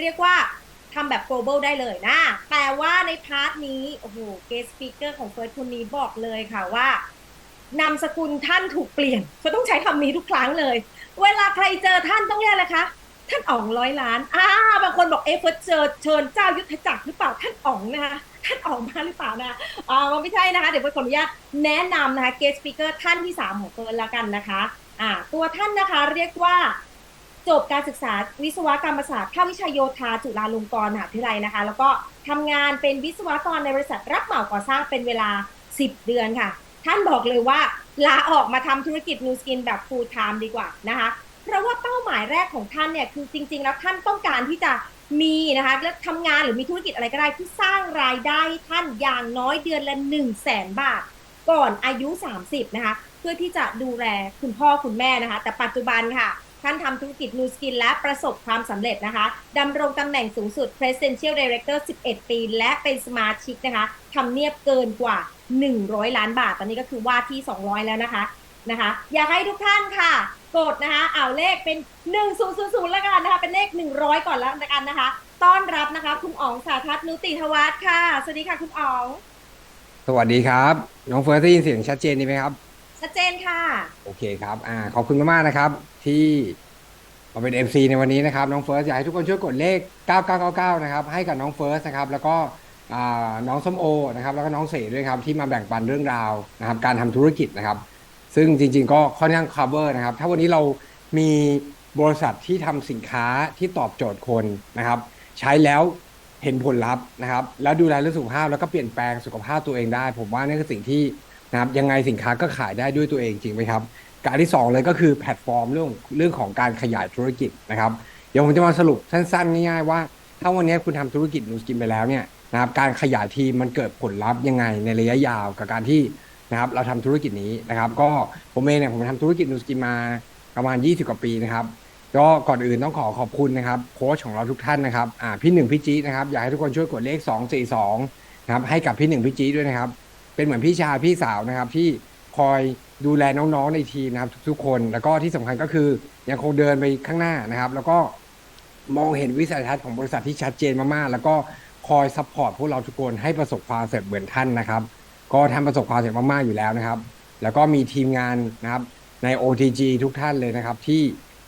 เรียกว่าทำแบบ global ได้เลยนะ แต่ว่าในพาร์ทนี้ โอ้โห guest speaker ของเฟิร์สคนนี้บอกเลยค่ะว่านามสกุลท่านถูกเปลี่ยนเขาต้องใช้คำนี้ทุกครั้งเลย เวลาใครเจอท่านต้องเรียกอะไรคะ ท่านอ๋องร้อยล้านอ่าบางคนบอกเอะเฟิร์สเจอเชิญเจ้ายุทธจักรหรือเปล่าท่านอ๋องนะคะท่านอ๋องมาหรือเปล่านะอ่าไม่ใช่นะคะ เดี๋ยวเฟิร์สขออนุญาตแนะนำนะคะ guest speaker ท่านที่สามของเฟิร์สแล้วกันนะคะอ่าตัวท่านนะคะเรียกว่า จบการศึกษาวิศวกรรมศาสตร์ภาควิชาโยธาจุฬาลงกรณ์มหาวิทยาลัยนะคะ แล้วก็ทำงานเป็นวิศวกรในบริษัทรับเหมาก่อสร้างเป็นเวลา 10 เดือนค่ะ ท่านบอกเลยว่าลาออกมาทำธุรกิจนูสกินแบบ full time ดีกว่านะคะ เพราะว่าเป้าหมายแรกของท่านเนี่ยคือจริง ๆ แล้วท่านต้องการที่จะมีนะคะและทำงานหรือมีธุรกิจอะไรก็ได้ที่สร้างรายได้ท่านอย่างน้อยเดือนละ1 0 0 0 0แสนบาท ก่อนอายุ 30 นะคะ เพื่อที่จะดูแลคุณพ่อคุณแม่นะคะ แต่ปัจจุบันค่ะ ท่านทำธุรกิจนูสกินและประสบความสำเร็จนะคะดำรงตำแหน่งสูงสุด Presidential Director 11 ปี และเป็นสมาชิกนะคะทำเนียบเกินกว่า 100 ล้านบาท ตอนนี้ก็คือว่าที่ 200 แล้วนะคะนะคะ อยากให้ทุกท่านค่ะ กดนะคะเอาเลขเป็น 1000 แล้วกันนะคะเป็นเลข 100 ก่อนแล้วกันนะคะ ต้อนรับนะคะ คุณอ๋องสาทัศนุติทวัฒน์ค่ะ สวัสดีค่ะคุณอ๋อง สวัสดีครับ น้องเฟิร์สได้ยินเสียงชัดเจนดีไหมครับ ชัดเจนค่ะ โอเคครับอ่าขอบคุณมากๆนะครับ ที่มาเป็น MC ในวันนี้นะครับ น้องเฟิร์สอยากให้ทุกคนช่วยกดเลข 9999 นะครับ ให้กับน้องเฟิร์สนะครับ แล้วก็อ่าน้องส้มโอนะครับ แล้วก็น้องเสด้วยครับ ที่มาแบ่งปันเรื่องราวนะครับ การทำธุรกิจนะครับ ซึ่งจริง ๆ ก็ค่อนข้าง cover นะครับ ถ้าวันนี้เรามีบริษัทที่ทำสินค้าที่ตอบโจทย์คนนะครับ ใช้แล้วเห็นผลลัพธ์นะครับ แล้วดูแลเรื่องสุขภาพแล้วก็เปลี่ยนแปลงสุขภาพตัวเองได้ ผมว่านี่คือสิ่งที่ นะครับยังไงสินค้าก็ขายได้ด้วยตัวเองจริงไหมครับ การที่ 2 เลยก็คือแพลตฟอร์มเรื่องเรื่องของการขยายธุรกิจนะครับ เดี๋ยวผมจะมาสรุปสั้นๆง่ายๆว่า ถ้าวันนี้คุณทำธุรกิจนูสกินไปแล้วเนี่ยนะครับการขยายทีมมันเกิดผลลัพธ์ยังไงในระยะยาวกับการที่นะครับเราทำธุรกิจนี้นะครับ ก็ผมเองเนี่ยผมทำธุรกิจนูสกินมาประมาณ 20 กว่าปีนะครับก็ก่อนอื่นต้องขอขอบคุณนะครับโค้ชของเราทุกท่านนะครับอ่าพี่หนึ่งพี่จีนะครับอยากให้ทุกคนช่วยกดเลข 242นะครับให้กับพี่หนึ่งพี่จีดด้วยนะครับ เป็นเหมือนพี่ชายพี่สาวนะครับ ที่คอยดูแลน้องๆในทีมนะครับ ทุกๆคน แล้วก็ที่สำคัญก็คือยังคงเดินไปข้างหน้านะครับ แล้วก็มองเห็นวิสัยทัศน์ของบริษัทที่ชัดเจนมากๆ แล้วก็คอยซัพพอร์ตพวกเราทุกคนให้ประสบความสำเร็จเหมือนท่านนะครับ ก็ทำประสบความสำเร็จมากๆอยู่แล้วนะครับ แล้วก็มีทีมงานนะครับใน OTG ทุกท่านเลยนะครับ ที่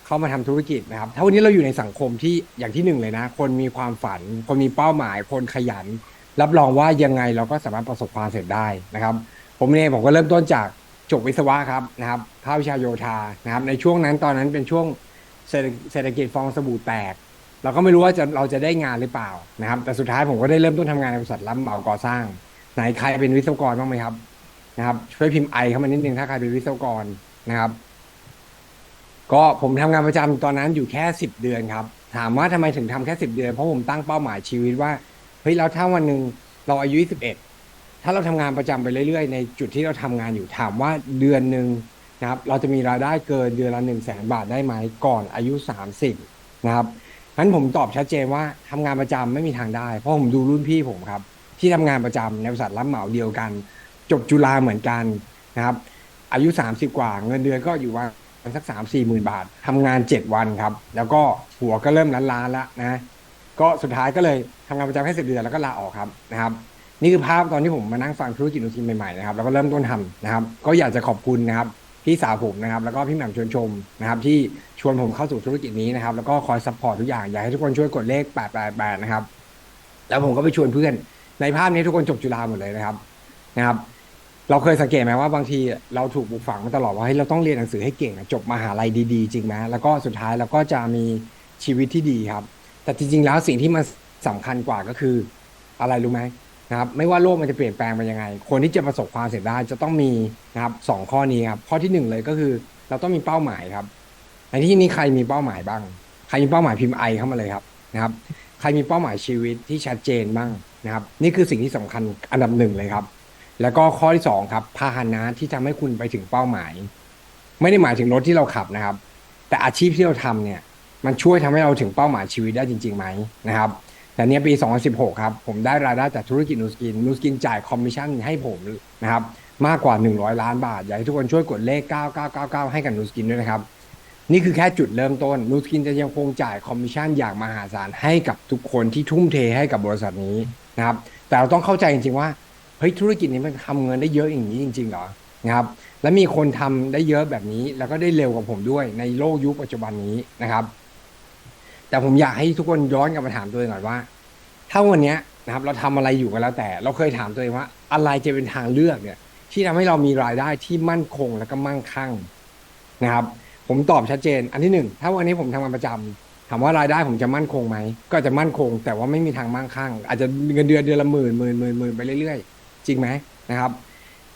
เข้ามาทำธุรกิจนะครับถ้าวันนี้เราอยู่ในสังคมที่อย่างที่หนึ่งเลยนะ คนมีความฝัน คนมีเป้าหมาย คนขยัน รับรองว่ายังไงเราก็สามารถประสบความสำเร็จได้นะครับ ผมเองผมก็เริ่มต้นจากจบวิศวะครับนะครับภาควิชาโยธานะครับ ในช่วงนั้นตอนนั้นเป็นช่วงเศรษฐกิจฟองสบู่แตก เราก็ไม่รู้ว่าจะเราจะได้งานหรือเปล่านะครับ แต่สุดท้ายผมก็ได้เริ่มต้นทำงานในบริษัทรับเหมาก่อสร้าง ไหนใครเป็นวิศวกรบ้างไหมครับนะครับ ช่วยพิมพ์ไอเข้ามานิดนึงถ้าใครเป็นวิศวกรนะครับ ก็ผมทำงานประจำตอนนั้นอยู่แค่สิบเดือนครับ ถามว่าทำไมถึงทำแค่สิบเดือนเพราะผมตั้งเป้าหมายชีวิตว่า เฮ้ยแล้วถ้าวันหนึ่งเราอายุสิบเอ็ดถ้าเราทำงานประจำไปเรื่อยๆ ในจุดที่เราทำงานอยู่ถามว่าเดือนหนึ่งนะครับเราจะมีรายได้เกินเดือนละหนึ่งแสนบาทได้ไหมก่อนอายุ 30 นะครับงั้นผมตอบชัดเจนว่าทำงานประจำไม่มีทางได้ เพราะผมดูรุ่นพี่ผมครับ ที่ทำงานประจำในบริษัทรับเหมาเดียวกัน จบจุฬาเหมือนกันนะครับ อายุ 30 กว่า เงินเดือนก็อยู่ว่าสักสามสี่หมื่นบาททำงาน 7 วันครับ แล้วก็หัวก็เริ่มล้านๆแล้วนะ ก็สุดท้ายก็เลยทำงานประจำแค่สิบเดือนแล้วก็ลาออกครับนะครับ นี่คือภาพตอนที่ผมมานั่งฟังธุรกิจนูทีมใหม่ๆนะครับแล้วก็เริ่มต้นทำนะครับ ก็อยากจะขอบคุณนะครับพี่สาวผมนะครับ แล้วก็พี่แหม่มชวนชมนะครับ ที่ชวนผมเข้าสู่ธุรกิจนี้นะครับ แล้วก็คอยซัพพอร์ตทุกอย่างอยากให้ทุกคนช่วยกดเลข888นะครับ แล้วผมก็ไปชวนเพื่อน ในภาพนี้ทุกคนจบจุฬาหมดเลยนะครับนะครับ เราเคยสังเกตไหมว่าบางทีเราถูกปลูกฝังมาตลอดว่าเฮ้ยเราต้องเรียนหนังสือให้เก่งนะจบมหาลัยดีๆ จริงไหมแล้วก็สุดท้ายเราก็จะมีชีวิตที่ดีครับ แต่จริงๆแล้วสิ่งที่มันสำคัญกว่าก็คืออะไรรู้ไหมนะครับไม่ว่าโลกมันจะเปลี่ยนแปลงไปยังไง คนที่จะประสบความสำเร็จได้จะต้องมีนะครับสองข้อนี้ครับข้อที่หนึ่งเลยก็คือ เราต้องมีเป้าหมายครับในที่นี้ใครมีเป้าหมายบ้าง ใครมีเป้าหมายพิมพ์ไอเข้ามาเลยครับนะครับ ใครมีเป้าหมายชีวิตที่ชัดเจนบ้างนะครับ นี่คือสิ่งที่สำคัญอันดับหนึ่งเลยครับ แล้วก็ข้อที่สองครับพาหนะที่ทำให้คุณไปถึงเป้าหมาย ไม่ได้หมายถึงรถที่เราขับนะครับ แต่อาชีพที่เราทำเนี่ย มันช่วยทำให้เราถึงเป้าหมายชีวิตได้จริงๆไหมนะครับแต่เนี้ยปี 2016 ครับ ผมได้รายได้จากธุรกิจนูสกินนูสกินจ่ายคอมมิชชั่นให้ผมนะครับมากกว่า 100 ล้านบาท อยากให้ทุกคนช่วยกดเลข 9999 ให้กับนูสกินด้วยนะครับ นี่คือแค่จุดเริ่มต้นนูสกินจะยังคงจ่ายคอมมิชชั่นอย่างมหาศาลให้กับทุกคนที่ทุ่มเทให้กับบริษัทนี้นะครับ แต่เราต้องเข้าใจจริงๆว่าเฮ้ยธุรกิจนี้มันทำเงินได้เยอะอย่างนี้จริงๆเหรอนะครับ และมีคนทำได้เยอะแบบนี้ แล้วก็ได้เร็วกว่าผมด้วยในโลกยุคปัจจุบันนี้นะครับ แต่ผมอยากให้ทุกคนย้อนกลับมาถามตัวเองก่อนว่า ถ้าวันเนี้ยนะครับ เราทำอะไรอยู่กันแล้วแต่ เราเคยถามตัวเองว่า อะไรจะเป็นทางเลือกเนี่ย ที่ทำให้เรามีรายได้ที่มั่นคงและก็มั่งคั่งนะครับ ผมตอบชัดเจน อันที่หนึ่งถ้าวันนี้ผมทำงานประจำถามว่ารายได้ผมจะมั่นคงไหมก็อาจจะมั่นคง แต่ว่าไม่มีทางมั่งคั่ง อาจจะเงินเดือนเดือนละหมื่นหมื่นหมื่นหมื่นไปเรื่อยๆ จริงไหมนะครับ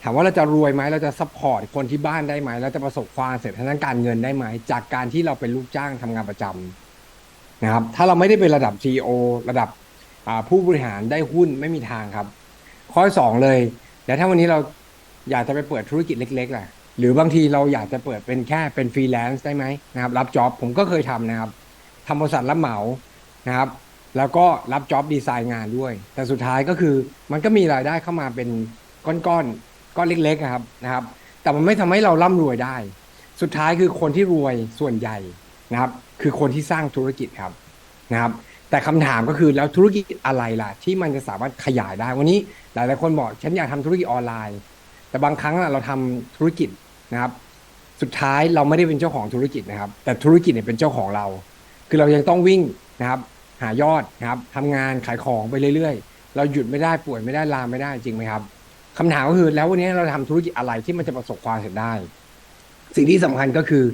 ถามว่าเราจะรวยไหมเราจะซัพพอร์ตคนที่บ้านได้ไหมเราจะประสบความสำเร็จทางด้านการเงินได้ไหมจากการที่เราเป็นลูกจ้างทำงานประจำ นะครับถ้าเราไม่ได้เป็นระดับ CEO ระดับผู้บริหารได้หุ้นไม่มีทางครับ ข้อสองเลยแล้วถ้าวันนี้เราอยากจะไปเปิดธุรกิจเล็กๆล่ะหรือบางทีเราอยากจะเปิดเป็นแค่เป็นฟรีแลนซ์ได้ไหมนะครับรับจ็อบผมก็เคยทำนะครับทำบริษัทรับเหมานะครับ แล้วก็รับจ็อบดีไซน์งานด้วย แต่สุดท้ายก็คือมันก็มีรายได้เข้ามาเป็นก้อนๆก้อนเล็กๆนะครับนะครับ แต่มันไม่ทำให้เราร่ำรวยได้ สุดท้ายคือคนที่รวยส่วนใหญ่ นะครับ คือคนที่สร้างธุรกิจครับนะครับ แต่คำถามก็คือแล้วธุรกิจอะไรล่ะ ที่มันจะสามารถขยายได้ วันนี้หลายๆคนบอกฉันอยากทำธุรกิจออนไลน์ แต่บางครั้งเราทำธุรกิจนะครับ สุดท้ายเราไม่ได้เป็นเจ้าของธุรกิจนะครับ แต่ธุรกิจเนี่ยเป็นเจ้าของเรา คือเรายังต้องวิ่งนะครับ หายอดนะครับทำงานขายของไปเรื่อยๆ เราหยุดไม่ได้ป่วยไม่ได้ลาไม่ได้จริงไหมครับคำถามก็คือแล้ววันนี้เราทำธุรกิจอะไรที่มันจะประสบความสำเร็จได้ สิ่งที่สำคัญก็คือ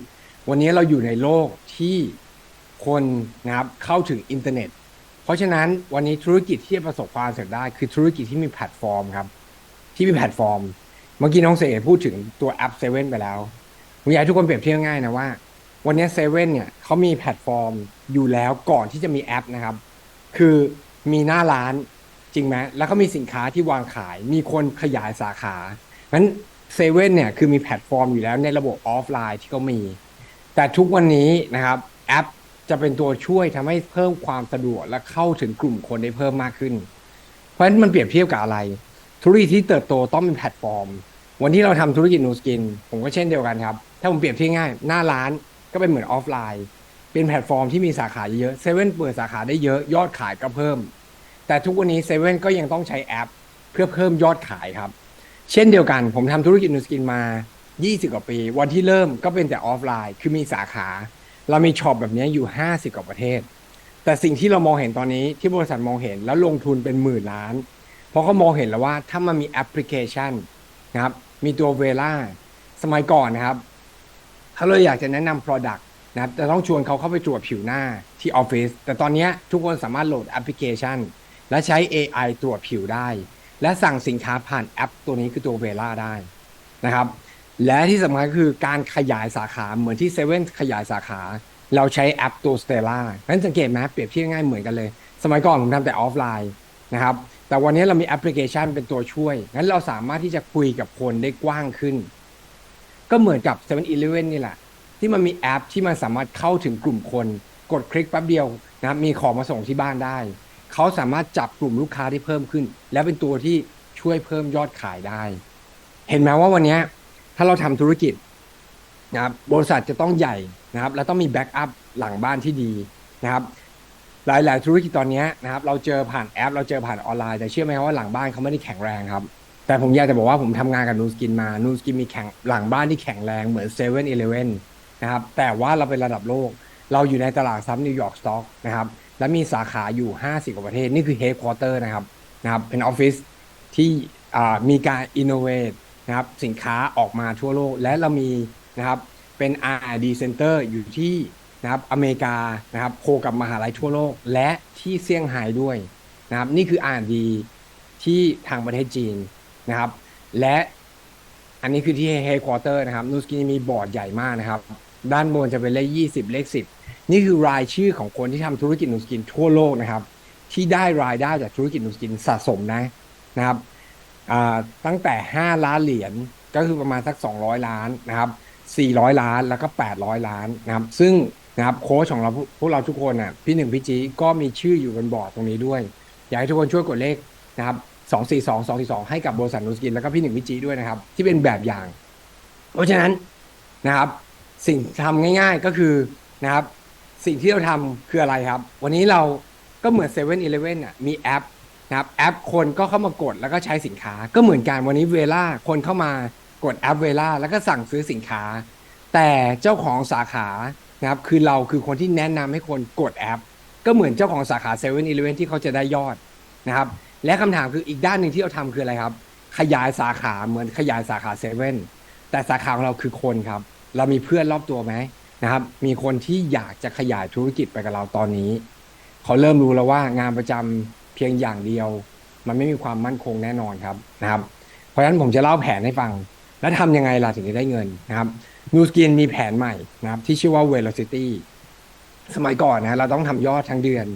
วันนี้เราอยู่ในโลกที่คนนะครับเข้าถึงอินเทอร์เน็ต เพราะฉะนั้นวันนี้ธุรกิจที่จะประสบความสำเร็จได้คือธุรกิจที่มีแพลตฟอร์มครับ ที่มีแพลตฟอร์ม เมื่อกี้น้องเสกพูดถึงตัวแอปเซเว่นไปแล้วผมอยากให้ทุกคนเปรียบเทียบง่ายนะว่า วันนี้เซเว่นเนี่ยเขามีแพลตฟอร์มอยู่แล้วก่อนที่จะมีแอปนะครับ คือมีหน้าร้านจริงไหมแล้วก็มีสินค้าที่วางขาย มีคนขยายสาขางั้นเซเว่นเนี่ยคือมีแพลตฟอร์มอยู่แล้วในระบบออฟไลน์ที่เขามี แต่ทุกวันนี้นะครับแอปจะเป็นตัวช่วยทำให้เพิ่มความสะดวกและเข้าถึงกลุ่มคนได้เพิ่มมากขึ้น เพราะฉะนั้นมันเปรียบเทียบกับอะไร ธุรกิจที่เติบโตต้องมีแพลตฟอร์ม วันที่เราทำธุรกิจนูสกิน ผมก็เช่นเดียวกันครับ ถ้าผมเปรียบเทียบง่าย หน้าร้านก็เป็นเหมือนออฟไลน์ เป็นแพลตฟอร์มที่มีสาขาเยอะเซเว่นเปิดสาขาได้เยอะยอดขายก็เพิ่ม แต่ทุกวันนี้เซเว่นก็ยังต้องใช้แอป เพื่อเพิ่มยอดขายครับ เช่นเดียวกัน ผมทำธุรกิจนูสกินมา 20 กว่าปี วันที่เริ่มก็เป็นแต่ออฟไลน์ คือมีสาขา เรามีช็อปแบบนี้อยู่ 50 กว่าประเทศ แต่สิ่งที่เรามองเห็นตอนนี้ที่บริษัทมองเห็นแล้วลงทุนเป็นหมื่นล้าน เพราะเขามองเห็นแล้วว่าถ้ามันมีแอปพลิเคชันนะครับ มีตัวเวล่าสมัยก่อนนะครับ ถ้าเราอยากจะแนะนำ Product นะครับจะต้องชวนเขาเข้าไปตรวจผิวหน้าที่ออฟฟิศแต่ตอนนี้ทุกคนสามารถโหลดแอปพลิเคชัน และใช้ AI ตรวจผิวได้ และสั่งสินค้าผ่านแอปตัวนี้คือตัวเวล่าได้นะครับ และที่สำคัญก็คือการขยายสาขาเหมือนที่เซเว่นขยายสาขา เราใช้แอปตัว Stella นั้นสังเกตไหมเปรียบเทียบง่ายเหมือนกันเลย สมัยก่อนผมทำแต่ออฟไลน์นะครับแต่วันนี้เรามีแอปพลิเคชันเป็นตัวช่วย งั้นเราสามารถที่จะคุยกับคนได้กว้างขึ้น ก็เหมือนกับ7 e เ e ่ e อนี่แหละ ที่มันมีแอปที่มันสามารถเข้าถึงกลุ่มคน กดคลิกแป๊บเดียวนะครับมีของมาส่งที่บ้านได้ เขาสามารถจับกลุ่มลูกค้าที่เพิ่มขึ้น และเป็นตัวที่ช่วยเพิ่มยอดขายได้ เห็นไหมว่าวันนี้ ถ้าเราทำธุรกิจนะครับบริษัทจะต้องใหญ่นะครับ แล้วต้องมีแบ็กอัพหลังบ้านที่ดีนะครับ หลาย ๆ ธุรกิจตอนนี้นะครับ เราเจอผ่านแอป เราเจอผ่านออนไลน์แต่เชื่อไหมครับว่าหลังบ้านเขาไม่ได้แข็งแรงครับ แต่ผมอยากจะบอกว่าผมทำงานกับนูสกินมานูสกินมีแข่งหลังบ้านที่แข็งแรงเหมือนเซเว่นอีเลเว่นนะครับ แต่ว่าเราเป็นระดับโลก เราอยู่ในตลาดซับนิวยอร์กสต็อกนะครับ และมีสาขาอยู่ 50 กว่าประเทศ นี่คือเฮดค q u เตอร์นะครับนะครับ เป็นออฟฟิศที่มีการอินโนเวท นะครับสินค้าออกมาทั่วโลก และเรามีนะครับเป็น R&D Center อยู่ที่นะครับอเมริกานะครับโคกับมหาลัยทั่วโลก และที่เซี่ยงไฮ้ด้วยนะครับนี่คือ R&D ที่ทางประเทศจีนนะครับและอันนี้คือที่เฮดค q u เตอร์นะครับนูสกินมีบอร์ดใหญ่มากนะครับ ด้านบนจะเป็นเลข 20 เลข 10 นี่คือรายชื่อของคนที่ทำธุรกิจนูสกินทั่วโลกนะครับ ที่ได้รายได้จากธุรกิจนูสกินสะสมนะนะครับ ตั้งแต่ 5 ล้านเหรียญก็คือประมาณสัก 200 ล้านนะครับ400 ล้านแล้วก็ 800 ล้านนะครับ ซึ่งนะครับโค้ชของเราพวกเราทุกคนน่ะพี่หนึ่งพี่จีก็มีชื่ออยู่บนบอร์ดตรงนี้ด้วย อยากให้ทุกคนช่วยกดเลขนะครับ242 242ให้กับบริษัทนูสกินแล้วก็พี่หนึ่งพี่จีด้วยนะครับ ที่เป็นแบบอย่าง เพราะฉะนั้นนะครับ สิ่งทำง่าย ๆก็คือนะครับ สิ่งที่เราทำคืออะไรครับ วันนี้เราก็เหมือน7 e เ e ่ e ออะมีแอป นะครับแอปคนก็เข้ามากดแล้วก็ใช้สินค้า ก็เหมือนกันวันนี้เวล่าคนเข้ามากดแอปเวล่าแล้วก็สั่งซื้อสินค้า แต่เจ้าของสาขานะครับคือเราคือคนที่แนะนำให้คนกดแอป ก็เหมือนเจ้าของสาขา7 e เ e ่ e อที่เขาจะได้ยอดนะครับและคำถามคืออีกด้านหนึ่งที่เราทำคืออะไรครับ ขยายสาขาเหมือนขยายสาขาเซเว่นแต่สาขาของเราคือคนครับ เรามีเพื่อนรอบตัวไหมนะครับ มีคนที่อยากจะขยายธุรกิจไปกับเราตอนนี้ เขาเริ่มรู้แล้วว่างานประจำเพียงอย่างเดียว มันไม่มีความมั่นคงแน่นอนครับนะครับ เพราะฉะนั้นผมจะเล่าแผนให้ฟัง แล้วทำยังไงล่ะถึงจะได้เงินนะครับนูสกินมีแผนใหม่นะครับ ที่ชื่อว่า Velocity สมัยก่อนนะเราต้องทำยอดทั้งเดือน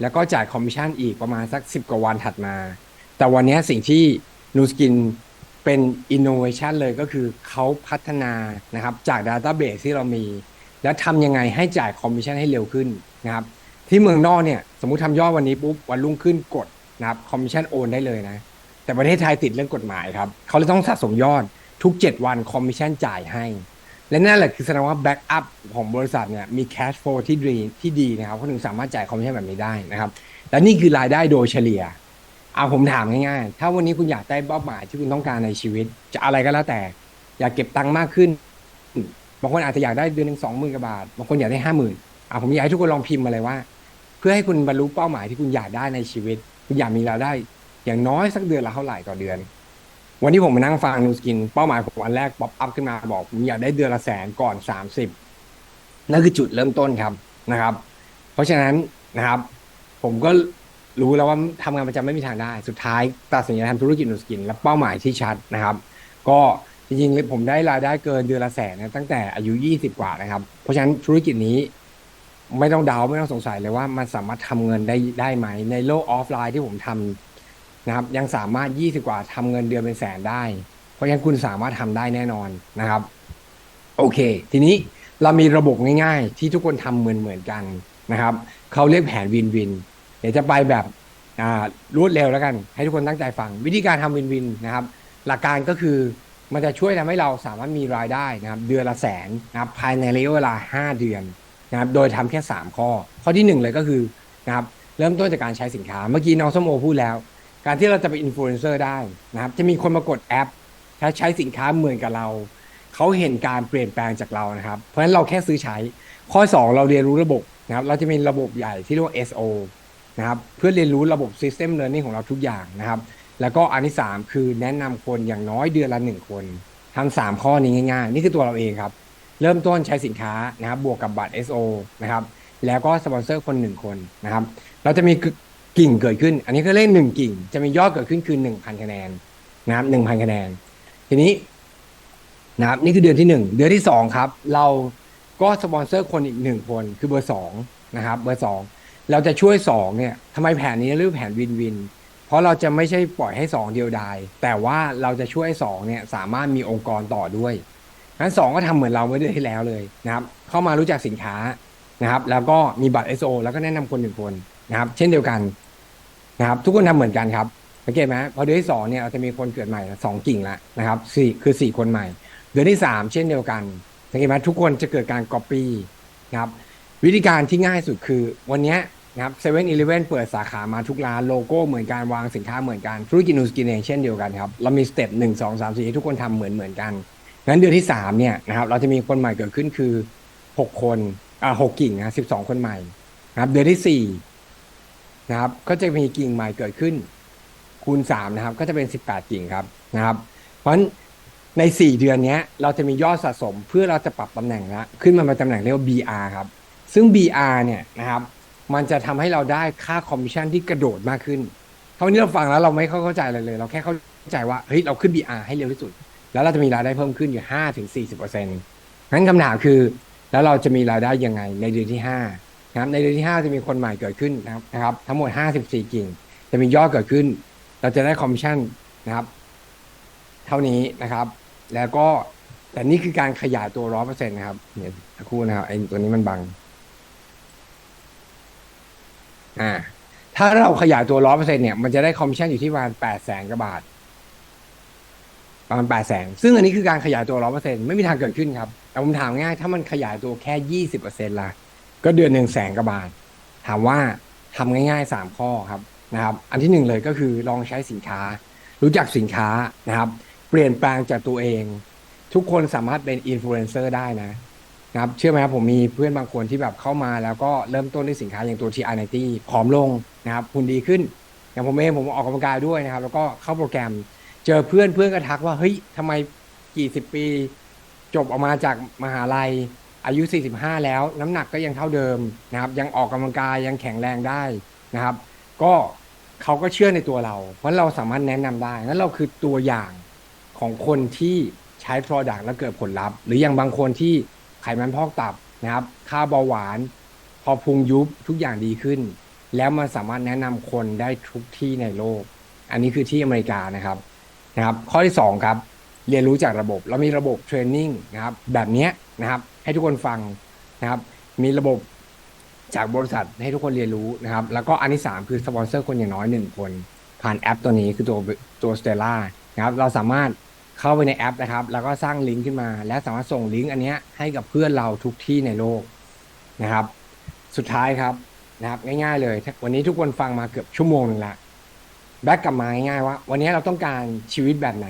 แล้วก็จ่ายคอมมิชชั่นอีกประมาณสัก 10 กว่าวันถัดมา แต่วันนี้สิ่งที่นูสกินเป็นอินโนเวชันเลยก็คือเขาพัฒนานะครับจาก Database ที่เรามี แล้วทำยังไงให้จ่ายคอมมิชชั่นให้เร็วขึ้นนะครับ ที่เมืองนอกเนี่ยสมมติทำยอดวันนี้ปุ๊บวันรุ่งขึ้นกดนะครับคอมมิชชั่นโอนได้เลยนะ แต่ประเทศไทยติดเรื่องกฎหมายครับเขาเลยต้องสะสมยอดทุก 7 วันคอมมิชชั่นจ่ายให้ และนั่นแหละคือแสดงว่าแบ็กอัพของบริษัทเนี่ยมีแคชโฟลที่ดีที่ดีนะครับเขาถึงสามารถจ่ายคอมมิชชั่นแบบนี้ได้นะครับและนี่คือรายได้โดยเฉลี่ยเอาผมถามง่ายๆ ถ้าวันนี้คุณอยากได้เป้าหมายที่คุณต้องการในชีวิต จะอะไรก็แล้วแต่ อยากเก็บตังค์มากขึ้น บางคนอาจจะอยากได้เดือนหนึ่งสองหมื่นกว่าบาท บางคนอยากได้ห้าหมื่นอะผมอยากให้ทุกคนลองพิมพ์มาเลยว่า พื่อให้คุณบรรลุเป้าหมายที่คุณอยากได้ในชีวิต คุณอยากมีรายได้ อย่างน้อยสักเดือนละเท่าไหร่ต่อเดือน วันที่ผมมานั่งฟังนูสกิน เป้าหมายผมวันแรกป๊อปอัพขึ้นมาบอกผมอยากได้เดือนละแสนก่อนสามสิบนั่นคือจุดเริ่มต้นครับนะครับ เพราะฉะนั้นนะครับ ผมก็รู้แล้วว่าทำงานประจำไม่มีทางได้ สุดท้ายตัดสินใจทำธุรกิจนูสกิน และเป้าหมายที่ชัดนะครับ ก็จริงๆผมได้รายได้เกินเดือนละแสนนะตั้งแต่อายุ 20 กว่านะครับ เพราะฉะนั้นธุรกิจนี้ ไม่ต้องเดาไม่ต้องสงสัยเลยว่ามันสามารถทำเงินได้ได้ไหม ในโลกออฟไลน์ที่ผมทำนะครับ ยังสามารถ20กว่าทำเงินเดือนเป็นแสนได้ เพราะฉะนั้นคุณสามารถทำได้แน่นอนนะครับ โอเค ทีนี้เรามีระบบง่าย ๆ ที่ทุกคนทำเหมือนเหมือนๆกันนะครับเขาเรียกแผนวินวิน เดี๋ยวจะไปแบบรวดเร็วแล้วกัน ให้ทุกคนตั้งใจฟัง วิธีการทำวินวินนะครับ หลักการก็คือมันจะช่วยทำให้เราสามารถมีรายได้นะครับ เดือนละแสนนะครับภายในระยะเวลา 5 เดือน นะครับโดยทำแค่ 3 ข้อ ข้อที่ 1 เลยก็คือนะครับเริ่มต้นจากการใช้สินค้า เมื่อกี้น้องส้มโอพูดแล้ว การที่เราจะเป็นอินฟลูเอนเซอร์ได้นะครับจะมีคนมากดแอป ถ้าใช้สินค้าเหมือนกับเรา เขาเห็นการเปลี่ยนแปลงจากเรานะครับ เพราะฉะนั้นเราแค่ซื้อใช้ ข้อ 2 เราเรียนรู้ระบบนะครับเราจะมีระบบใหญ่ที่เรียกว่า SO นะครับเพื่อเรียนรู้ระบบ System Learning ของเราทุกอย่างนะครับ แล้วก็อันที่ 3 คือแนะนำคนอย่างน้อยเดือนละ 1 คนทำสามข้อนี้ง่ายๆ นี่คือตัวเราเองครับ เริ่มต้นใช้สินค้านะครับบวกกับบัตร SO นะครับแล้วก็สปอนเซอร์คนหนึ่งคนนะครับเราจะมีกิ่งเกิดขึ้น อันนี้ก็เลขหนึ่งกิ่ง จะมียอดเกิดขึ้นคือหนึ่งพันคะแนนนะครับหนึ่งพันคะแนน ทีนี้นะครับนี่คือเดือนที่หนึ่งเดือนที่สองครับ เราก็สปอนเซอร์คนอีกหนึ่งคนคือเบอร์สองนะครับ เบอร์สองเราจะช่วยสองเนี่ยทำไมแผนนี้เรียกแผนวินวิน เพราะเราจะไม่ใช่ปล่อยให้สองเดียวดายแต่ว่าเราจะช่วยสองเนี่ยสามารถมีองค์กรต่อด้วย งั้นสองก็ทำเหมือนเราเมื่อเดือนที่แล้วเลยนะครับเข้ามารู้จักสินค้านะครับ แล้วก็มีบัตร SO แล้วก็แนะนำคนหนึ่งคนนะครับ เช่นเดียวกันนะครับ ทุกคนทำเหมือนกันครับสังเกตไหมพอเดือนที่สองเนี่ยเราจะมีคนเกิดใหม่สองกิ่งละนะครับสี่คือสี่คนใหม่ เดือนที่สามเช่นเดียวกันสังเกตไหมทุกคนจะเกิดการ copy นะครับ วิธีการที่ง่ายสุดคือวันนี้นะครับเซเว่นอีเลฟเว่นเปิดสาขามาทุกร้านโลโก้เหมือนกันวางสินค้าเหมือนกันธุรกิจนูสกินเองเช่นเดียวกันครับเรามีสเต็ปหนึ่งสองสามสี่ทุกคนทำเหมือนเหมือนกัน งั้นเดือนที่สามเนี่ยนะครับเราจะมีคนใหม่เกิดขึ้นคือหกคนอ่าหกกิ่งนะสิบสองคนใหม่นะครับ เดือนที่สี่นะครับ ก็จะมีกิ่งใหม่เกิดขึ้น คูณสามนะครับ ก็จะเป็นสิบแปดกิ่งครับนะครับ เพราะฉะนั้นใน4เดือนเนี้ยเราจะมียอดสะสมเพื่อเราจะปรับตำแหน่งละขึ้นมาเป็นตำแหน่งเรียกว่า BR ครับ ซึ่ง BR เนี่ยนะครับ มันจะทำให้เราได้ค่าคอมมิชชั่นที่กระโดดมากขึ้นเท่านี้เราฟังแล้วเราไม่เข้าใจอะไรเลย เราแค่เข้าใจว่าเฮ้ยเราขึ้น BR ให้เร็วที่สุด แล้วเราจะมีรายได้เพิ่มขึ้นอยู่5ถึง40เปอร์เซ็นต์งั้นคำถามคือ แล้วเราจะมีรายได้ยังไงในเดือนที่5นะครับในเดือนที่5จะมีคนใหม่เกิดขึ้นนะครับนะครับทั้งหมด54กิ่ง จะมียอดเกิดขึ้น เราจะได้คอมมิชชั่นนะครับ เท่านี้นะครับ แล้วก็แต่นี่คือการขยายตัวร้อยเปอร์เซ็นต์นะครับเนี่ยสักครู่นะครับไอ้ตัวนี้มันบัง อ่า ถ้าเราขยายตัวร้อยเปอร์เซ็นต์เนี่ยมันจะได้คอมมิชชั่นอยู่ที่ประมาณแปดแสนกว่าบาท ประมาณแปดแสนซึ่งอันนี้คือการขยายตัวร้อเปอร์เซ็นไม่มีทางเกิดขึ้นครับ แต่ผมถามง่าย ถ้ามันขยายตัวแค่ยี่สิบเปอร์เซ็นต์ละก็เดือนหนึ่งแสนกว่าบาท ถามว่าทำง่ายๆสามข้อครับนะครับ อันที่หนึ่งเลยก็คือลองใช้สินค้า รู้จักสินค้านะครับ เปลี่ยนแปลงจากตัวเอง ทุกคนสามารถเป็นอินฟลูเอนเซอร์ได้นะนะครับเชื่อไหมครับผมมีเพื่อนบางคนที่แบบเข้ามาแล้วก็เริ่มต้นด้วยสินค้าอย่างตัว TR 90 ผอมลงนะครับหุ่นดีขึ้นอย่างผมเองผมออกกำลังกายด้วยนะครับ แล้วก็เข้าโปรแกรม เจอเพื่อนเพื่อนก็ทักว่าเฮ้ยทำไมกี่สิบปี จบออกมาจากมหาลัย อายุ 45 แล้ว น้ำหนักก็ยังเท่าเดิมนะครับ ยังออกกำลังกายยังแข็งแรงได้นะครับ ก็เขาก็เชื่อในตัวเรา เพราะเราสามารถแนะนำได้นั้นเราคือตัวอย่างของคนที่ใช้ Product แล้วเกิดผลลัพธ์ หรืออย่างบางคนที่ไขมันพอกตับนะครับ ค่าเบาหวาน พอพุงยุบทุกอย่างดีขึ้น แล้วมันสามารถแนะนำคนได้ทุกที่ในโลก อันนี้คือที่อเมริกานะครับ นะครับข้อที่ 2 ครับ เรียนรู้จากระบบเรามีระบบเทรนนิ่งนะครับแบบนี้นะครับให้ทุกคนฟังนะครับมีระบบจากบริษัทให้ทุกคนเรียนรู้นะครับ แล้วก็อันที่ 3 คือสปอนเซอร์คนอย่างน้อย 1 คน ผ่านแอปตัวนี้คือตัวตัว Stella นะครับเราสามารถเข้าไปในแอปนะครับ แล้วก็สร้างลิงก์ขึ้นมา และสามารถส่งลิงก์อันนี้ให้กับเพื่อนเราทุกที่ในโลกนะครับ สุดท้ายครับนะครับ ง่ายๆเลย วันนี้ทุกคนฟังมาเกือบชั่วโมงนึงละ แบ็กกลับมาง่ายๆว่า วันนี้เราต้องการชีวิตแบบไหน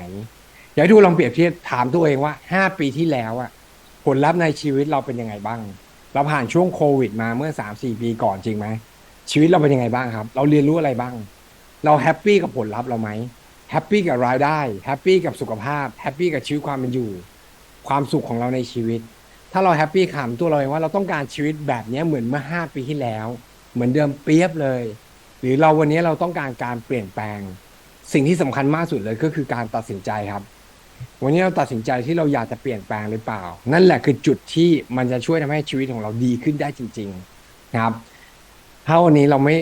อยากให้ทุกคนลองเปรียบเทียบถามตัวเองว่าห้าปีที่แล้วอะผลลัพธ์ในชีวิตเราเป็นยังไงบ้าง เราผ่านช่วงโควิด มาเมื่อสามสี่ปีก่อนจริงไหมชีวิตเราเป็นยังไงบ้างครับ เราเรียนรู้อะไรบ้าง เราแฮปปี้กับผลลัพธ์เราไหมแฮปปี้กับรายได้แฮปปี้กับสุขภาพแฮปปี้กับชีวิตความเป็นอยู่ ความสุขของเราในชีวิต ถ้าเราแฮปปี้ขามตัวเราเองว่าเราต้องการชีวิตแบบนี้เหมือนเมื่อห้าปีที่แล้ว เหมือนเดิมเปรียบเลย หรือเราวันนี้เราต้องการการเปลี่ยนแปลง สิ่งที่สำคัญมากสุดเลยก็คือการตัดสินใจครับ วันนี้เราตัดสินใจที่เราอยากจะเปลี่ยนแปลงหรือเปล่า นั่นแหละคือจุดที่มันจะช่วยทำให้ชีวิตของเราดีขึ้นได้จริง ๆนะครับ ถ้าวันนี้เราไม่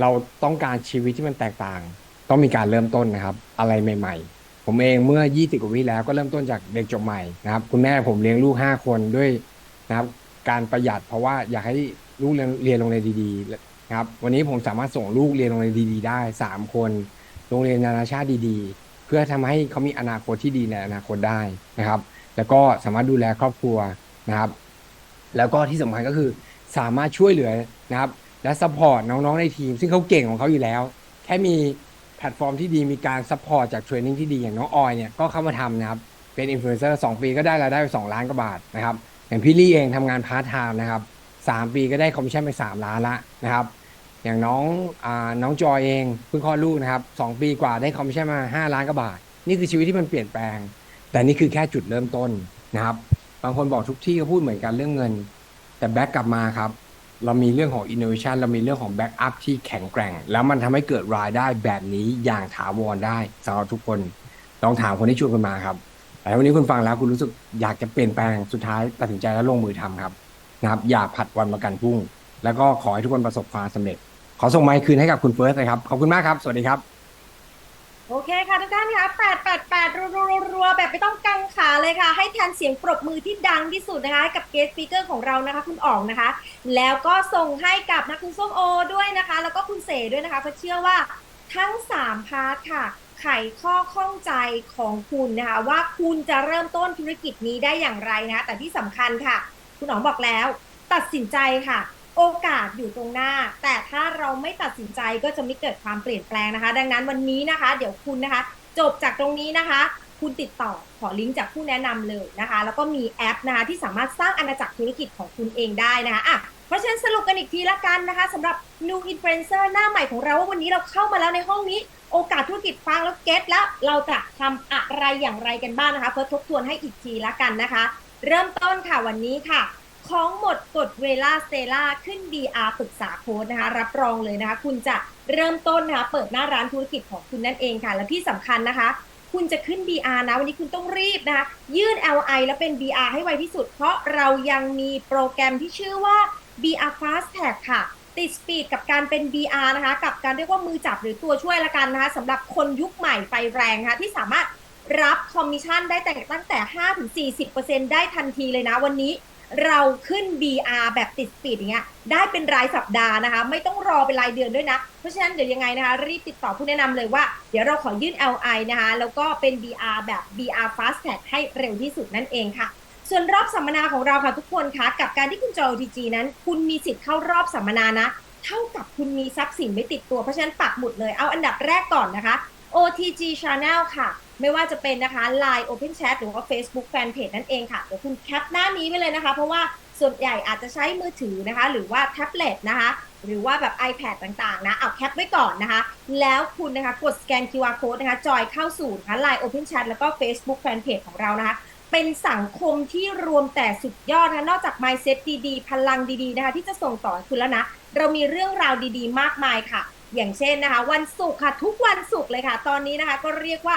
เราต้องการชีวิตที่มันแตกต่าง ต้องมีการเริ่มต้นนะครับ อะไรใหม่ ๆ ผมเองเมื่อ 20 กว่าปีแล้วก็เริ่มต้นจากเด็กจบใหม่นะครับ คุณแม่ผมเลี้ยงลูก 5 คนด้วยนะครับ การประหยัดเพราะว่าอยากให้ลูกเรียนเรียนโรงเรียนดีๆ ครับ วันนี้ผมสามารถส่งลูกเรียนโรงเรียนดีๆได้สามคน โรงเรียนนานาชาติดีๆ เพื่อทำให้เขามีอนาคตที่ดีในอนาคตได้นะครับ แล้วก็สามารถดูแลครอบครัวนะครับ แล้วก็ที่สำคัญก็คือสามารถช่วยเหลือนะครับ และซัพพอร์ตน้องๆในทีม ซึ่งเขาเก่งของเขาอยู่แล้ว แค่มีแพลตฟอร์มที่ดีมีการซัพพอร์ตจากเทรนนิ่งที่ดีอย่างน้องออยเนี่ยก็เข้ามาทำนะครับ เป็นอินฟลูเอนเซอร์สองปีก็ได้รายได้ไปสองล้านกว่าบาทนะครับ อย่างพี่ลี่เองทำงานพาร์ทไทม์นะครับสามปีก็ได้คอมมิชชั่นไปสามล้านละนะครับ อย่างน้องอน้องจอยเองเพิ่งคลอดลูกนะครับสองปีกว่าได้คอมมิชชั่นมาห้าล้านกว่าบาท นี่คือชีวิตที่มันเปลี่ยนแปลง แต่นี่คือแค่จุดเริ่มต้นนะครับ บางคนบอกทุกที่ก็พูดเหมือนกันเรื่องเงิน แต่แบ็กกลับมาครับ เรามีเรื่องของ innovation เรามีเรื่องของแบ็กอัพที่แข็งแกร่ง แล้วมันทำให้เกิดรายได้แบบนี้อย่างถาวรได้สำหรับทุกคนลองถามคนที่ชวนคุณมาครับแต่วันนี้คุณฟังแล้วคุณรู้สึกอยากจะเปลี่ยนแปลงสุดท้ายตัดสินใจแล้วลงมือทำครับนะครับ อย่าผัดวันประกันพรุ่ง แล้วก็ขอให้ทุกคนประสบความสำเร็จ ขอส่งไมค์คืนให้กับคุณเฟิร์สนะครับ ขอบคุณมากครับ สวัสดีครับ โอเคค่ะทุกท่านคะ888 รัวๆแบบไม่ต้องกังขาเลยค่ะ ให้แทนเสียงปรบมือที่ดังที่สุดนะคะให้กับเกสต์สปีเกอร์ของเรานะคะ คุณอ๋องนะคะ แล้วก็ส่งให้กับนะคุณส้มโอด้วยนะคะ แล้วก็คุณเสด้วยนะคะ เพราะเชื่อว่าทั้ง 3 พาร์ทค่ะ ไขข้อข้องใจของคุณนะคะ ว่าคุณจะเริ่มต้นธุรกิจนี้ได้อย่างไรนะคะแต่ที่สำคัญค่ะ คุณอ๋องบอกแล้ว ตัดสินใจค่ะ โอกาสอยู่ตรงหน้า แต่ถ้าเราไม่ตัดสินใจก็จะไม่เกิดความเปลี่ยนแปลงนะคะ ดังนั้นวันนี้นะคะ เดี๋ยวคุณนะคะ จบจากตรงนี้นะคะ คุณติดต่อขอลิงก์จากผู้แนะนำเลยนะคะ แล้วก็มีแอปนะคะที่สามารถสร้างอาณาจักรธุรกิจของคุณเองได้นะคะอะเพราะฉะนั้นสรุปกันอีกทีละกันนะคะสำหรับ New Influencer หน้าใหม่ของเราว่าวันนี้เราเข้ามาแล้วในห้องนี้ โอกาสธุรกิจฟังแล้วเก็ตแล้วเราจะทำอะไรอย่างไรกันบ้างนะคะ เพื่อทบทวนให้อีกทีละกันนะคะ เริ่มต้นค่ะวันนี้ค่ะ ของหมดกดเวลาสเตล่าขึ้น DR ปรึกษาโค้ดนะคะ รับรองเลยนะคะ คุณจะเริ่มต้นนะคะเปิดหน้าร้านธุรกิจของคุณนั่นเองค่ะ และที่สำคัญนะคะ คุณจะขึ้น BR นะ วันนี้คุณต้องรีบนะคะ ยื่น LI แล้วเป็น BR ให้ไวที่สุด เพราะเรายังมีโปรแกรมที่ชื่อว่า BR Fast Tag ค่ะ ติดสปีดกับการเป็น BR นะคะ กับการเรียกว่ามือจับหรือตัวช่วยละกันนะคะสำหรับคนยุคใหม่ไฟแรงนะคะที่สามารถรับคอมมิชชั่นได้แต่ตั้งแต่ 5-40%ได้ทันทีเลยนะวันนี้ เราขึ้น BR แบบติดสปีดอย่างเงี้ยได้เป็นรายสัปดาห์นะคะ ไม่ต้องรอเป็นรายเดือนด้วยนะ เพราะฉะนั้นเดี๋ยวยังไงนะคะ รีบติดต่อผู้แนะนำเลยว่า เดี๋ยวเราขอยื่น LI นะคะ แล้วก็เป็น BR แบบ BR Fast Tag ให้เร็วที่สุดนั่นเองค่ะ ส่วนรอบสัมมนาของเราค่ะทุกคนคะกับการที่คุณจอย OTG นั้น คุณมีสิทธิ์เข้ารอบสัมมนานะ เท่ากับคุณมีทรัพย์สินไม่ติดตัวเพราะฉะนั้นปักหมุดเลยเอาอันดับแรกก่อนนะคะ OTG Channel ค่ะ ไม่ว่าจะเป็นนะคะ Line Open Chat หรือว่า Facebook Fanpage นั่นเองค่ะเดี๋ยวคุณแคปหน้านี้ไปเลยนะคะ เพราะว่าส่วนใหญ่อาจจะใช้มือถือนะคะ หรือว่าแท็บเล็ตนะคะ หรือว่าแบบ iPad ต่างๆ นะเอาแคปไว้ก่อนนะคะ แล้วคุณนะคะกดสแกน QR Code นะคะ จอยเข้าสู่นะคะ Line Open Chat แล้วก็ Facebook Fanpage ของเรานะคะเป็นสังคมที่รวมแต่สุดยอดนะคะนอกจาก mindset ดีๆ พลังดีๆนะคะที่จะส่งต่อคุณแล้วนะ เรามีเรื่องราวดีๆ มากมายค่ะอย่างเช่นนะคะ วันศุกร์ค่ะ ทุกวันศุกร์เลยค่ะ ตอนนี้นะคะก็เรียกว่า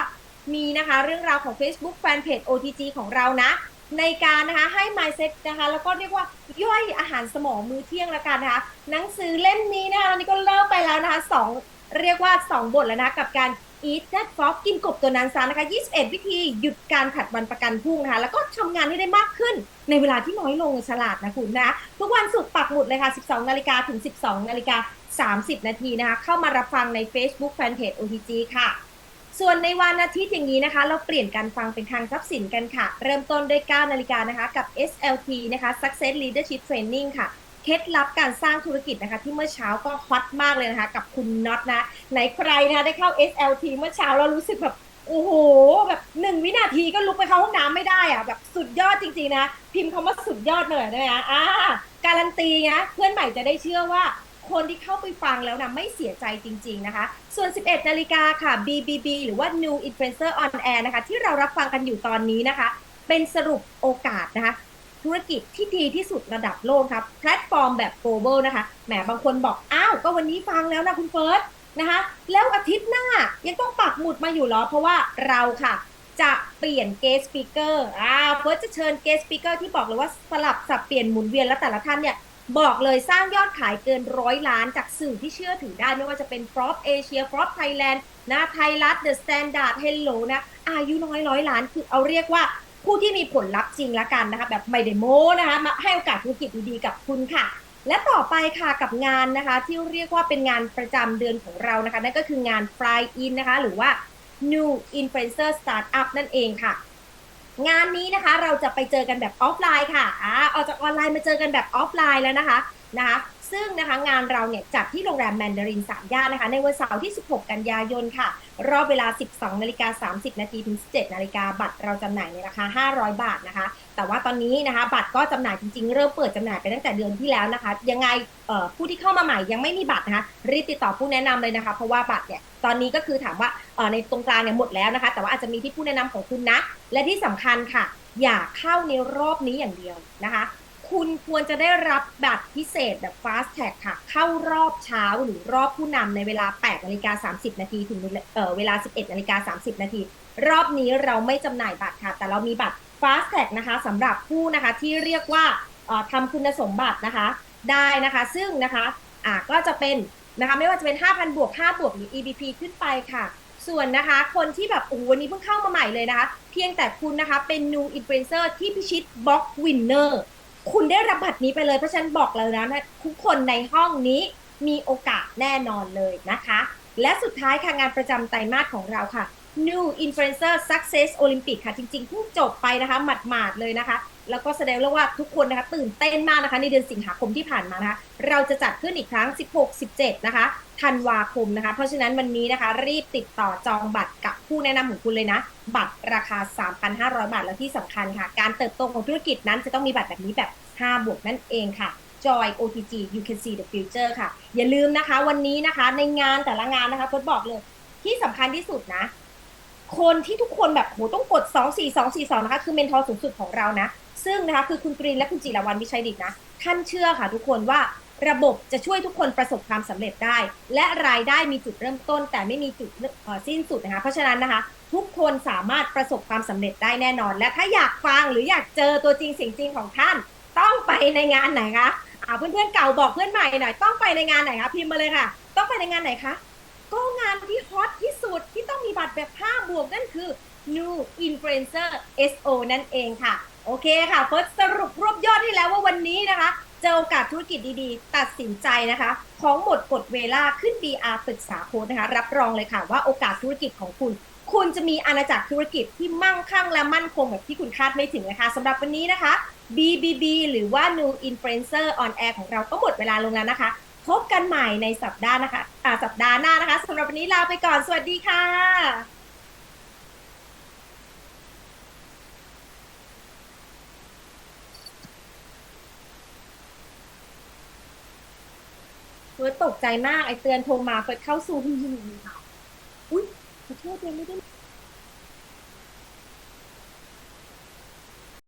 มีนะคะเรื่องราวของ Facebook Fanpage OTG ของเรานะ ในการนะคะให้ mindset นะคะ แล้วก็เรียกว่าย่อยอาหารสมองมื้อเที่ยงละกันนะคะหนังสือเล่มนี้นะคะอันนี้ก็เริ่มไปแล้วนะคะสองเรียกว่า 2 บทแล้วนะกับการ Eat That Frog กินกบตัวนั้นซะนะคะ 21 วิธีหยุดการผัดวันประกันพรุ่งนะคะ แล้วก็ทำงานให้ได้มากขึ้นในเวลาที่น้อยลงฉลาดนะคุณนะ ทุกวันศุกร์ปักหมุดเลยค่ะ 12 นาฬิกาถึง 12 นาฬิกา 30 นาทีนะคะ เข้ามารับฟังใน Facebook Fanpage OTG ค่ะ ส่วนในวันอาทิตย์อย่างนี้นะคะ เราเปลี่ยนการฟังเป็นทางทรัพย์สินกันค่ะ เริ่มต้นด้วย9นาฬิกานะคะ กับ SLT นะคะ Success Leadership Training ค่ะเคล็ดลับการสร้างธุรกิจนะคะ ที่เมื่อเช้าก็ฮอตมากเลยนะคะ กับคุณน็อตนะไหนใครนะคะได้เข้า SLT เมื่อเช้าแล้วรู้สึกแบบโอ้โหแบบหนึ่งวินาทีก็ลุกไปเข้าห้องน้ำไม่ได้อะแบบสุดยอดจริงๆนะ พิมพ์คำว่าสุดยอดหน่อยได้ไหมคะอ่าการันตีนะเพื่อนใหม่จะได้เชื่อว่า คนที่เข้าไปฟังแล้วนะไม่เสียใจจริง ๆนะคะ ส่วน 11 นาฬิกาค่ะ BBB หรือว่า New Influencer on Air นะคะ ที่เรารับฟังกันอยู่ตอนนี้นะคะ เป็นสรุปโอกาสนะคะ ธุรกิจที่ดีที่สุดระดับโลกครับแพลตฟอร์มแบบ global นะคะแหมบางคนบอกอ้าวก็วันนี้ฟังแล้วนะคุณเฟิร์สนะคะแล้วอาทิตย์หน้ายังต้องปักหมุดมาอยู่หรอ เพราะว่าเราค่ะ จะเปลี่ยน guest speaker อ่าเฟิร์สจะเชิญ guest speaker ที่บอกเลยว่าสลับสับเปลี่ยนหมุนเวียนแล้วแต่ละท่านเนี่ย บอกเลยสร้างยอดขายเกินร้อยล้านจากสื่อที่เชื่อถือได้ไม่ว่าจะเป็น f r o p Asia f r o p Thailand นะไทยรัฐ The Standard Hello นะอายุน้อยร้อยล้านคือเอาเรียกว่าผู้ที่มีผลลัพธ์จริงละกันนะคะแบบไม่ได้โม้นะคะมาให้โอกาสธุรกิจดีๆกับคุณค่ะ และต่อไปค่ะกับงานนะคะ ที่เรียกว่าเป็นงานประจำเดือนของเรานะคะ นั่นก็คืองาน Fly In นะคะ หรือว่า New Influencer Startup นั่นเองค่ะ งานนี้นะคะเราจะไปเจอกันแบบออฟไลน์ค่ะอ่าออกจากออนไลน์มาเจอกันแบบออฟไลน์แล้วนะคะ นะคะซึ่งนะคะงานเราเนี่ยจัดที่โรงแรมแมนดาริน3ย่านนะคะในวันเสาร์ที่ 16 กันยายนค่ะ รอบเวลา 12 นาฬิกา 30 นาทีถึง 17 นาฬิกาบัตรเราจำหน่ายในราคา 500 บาทนะคะ แต่ว่าตอนนี้นะคะ บัตรก็จำหน่ายจริงๆ เริ่มเปิดจำหน่ายไปตั้งแต่เดือนที่แล้วนะคะ ยังไงผู้ที่เข้ามาใหม่ยังไม่มีบัตรนะคะรีบติดต่อผู้แนะนำเลยนะคะ เพราะว่าบัตรเนี่ยตอนนี้ก็คือถามว่าในตรงกลางเนี่ยหมดแล้วนะคะ แต่ว่าอาจจะมีที่ผู้แนะนำของคุณนะและที่สำคัญค่ะ อย่าเข้าในรอบนี้อย่างเดียวนะคะ คุณควรจะได้รับบัตรพิเศษแบบ fast tag ค่ะ เข้ารอบเช้าหรือรอบผู้นำในเวลา 8นาฬิกา30 นาทีถึงเเวลา 11นาฬิกา30 นาที รอบนี้เราไม่จำหน่ายบัตรค่ะ แต่เรามีบัตร fast tag นะคะสำหรับผู้นะคะที่เรียกว่าทำคุณสมบัตินะคะ ได้นะคะ ซึ่งนะคะอ่าก็จะเป็นนะคะไม่ว่าจะเป็น 5,000 บวก 5 บวกหรือ EBP ขึ้นไปค่ะส่วนนะคะคนที่แบบโอ้โหวันนี้เพิ่งเข้ามาใหม่เลยนะคะ เพียงแต่คุณนะคะเป็น new influencer ที่พิชิต box winner คุณได้รับบัตรนี้ไปเลยเพราะฉันบอกเลยนะ ทุกคนในห้องนี้มีโอกาสแน่นอนเลยนะคะ และสุดท้ายค่ะงานประจำไตรมาสของเราค่ะ New Influencer Success Olympic ค่ะ จริงๆเพิ่งจบไปนะคะ หมาดๆเลยนะคะ แล้วก็แสดงแล้วว่าทุกคนนะคะตื่นเต้นมากนะคะ ในเดือนสิงหาคมที่ผ่านมานะคะ เราจะจัดขึ้นอีกครั้ง 16-17 นะคะธันวาคมนะคะ เพราะฉะนั้นวันนี้นะคะ รีบติดต่อจองบัตรกับผู้แนะนำของคุณเลยนะ บัตรราคา 3,500 บาท แล้วที่สำคัญค่ะ การเติบโตของธุรกิจนั้นจะต้องมีบัตรแบบนี้แบบ 5 บวกนั่นเองค่ะ Joy OTG you can see the future ค่ะ อย่าลืมนะคะ วันนี้นะคะ ในงานแต่ละงานนะคะทดบอกเลย ที่สำคัญที่สุดนะ คนที่ทุกคนแบบโหต้องกด 2 4 2 4 2นะคะ คือเมนทอร์สูงสุดของเรานะ ซึ่งนะคะคือคุณกรีนและคุณจิรวรรณวิชัยดิตนะ ท่านเชื่อค่ะทุกคนว่าระบบจะช่วยทุกคนประสบความสำเร็จได้ และรายได้มีจุดเริ่มต้น แต่ไม่มีจุดสิ้นสุดนะคะเพราะฉะนั้นนะคะทุกคนสามารถประสบความสำเร็จได้แน่นอน และถ้าอยากฟังหรืออยากเจอตัวจริงเสียงจริงของท่าน ต้องไปในงานไหนคะอ่าเพื่อนๆเก่าบอกเพื่อนใหม่หน่อยต้องไปในงานไหนคะพิมพ์มาเลยค่ะ ต้องไปในงานไหนคะก็งานที่ฮอตที่สุดที่ต้องมีบัตรแบบ5บวกนั่นคือ New Influencer SO นั่นเองค่ะ โอเคค่ะเฟิร์สสรุปรวบยอดให้แล้วว่าวันนี้นะคะ เจอโอกาสธุรกิจดีๆ ตัดสินใจนะคะ ของหมดกฎเวลาขึ้น BR ปรึกษาโค้ดนะคะ รับรองเลยค่ะว่าโอกาสธุรกิจของคุณ คุณจะมีอาณาจักรธุรกิจที่มั่งคั่งและมั่นคงแบบที่คุณคาดไม่ถึงนะคะสำหรับวันนี้นะคะ BBB หรือว่า New Influencer on Air ของเราก็หมดเวลาลงแล้วนะคะ พบกันใหม่ในสัปดาห์นะคะอ่าสัปดาห์หน้านะคะสำหรับวันนี้ลาไปก่อนสวัสดีค่ะ เฟิร์สตกใจมากไอเตือนโทรมาเฟิร์สเข้าซูมอุ้ยขอโทษเตือนไม่ได้